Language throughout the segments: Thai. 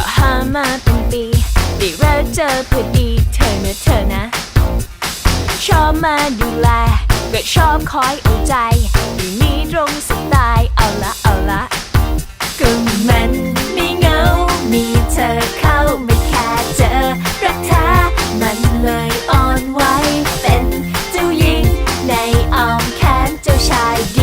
ก็หามาเป็นปีได้เริ่เจอพอดีเธอนะเธอนะ ชอบมาดูแลก็ชอบคอยเอาใจอยู่นี่ตรงสไตล์เอาละเอาละก็มันไม่เหงา มีเธอเข้ามาแค่เจอรักเธอมันเลยอ่อนไหวเป็นเจ้าหญิงในอ้อมแขนเจ้าชาย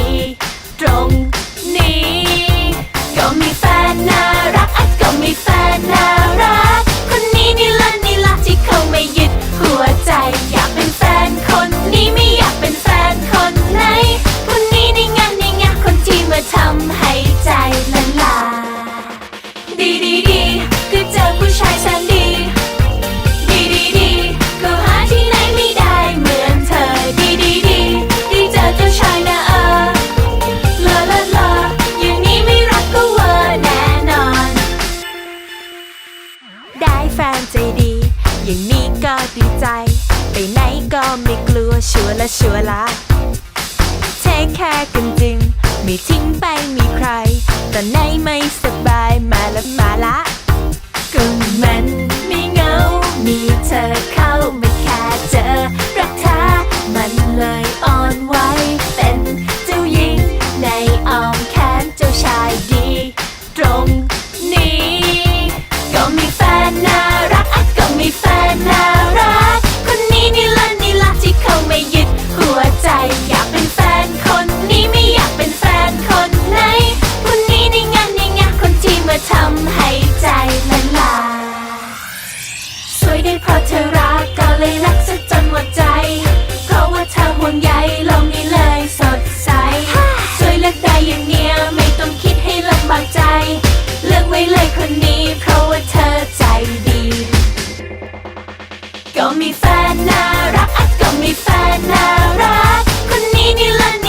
ใจดี อย่างนี้ก็ดีใจ ไปไหนก็ไม่กลัวชัวร์ละชัวร์ละเทคแคร์กันจริง ไม่ทิ้งไปมีใคร ตอนไหนไม่สบายมาละมาละก็มันไม่เหงา มีเธอเข้ามาแค่เจอรักเธอมันเลยอ่อนไหวเป็น ไม่เลยคนนี้ เพราะว่าเธอใจดี ก็มีแฟนน่ารักก็มีแฟนน่ารัก คนนี้นี่แหละ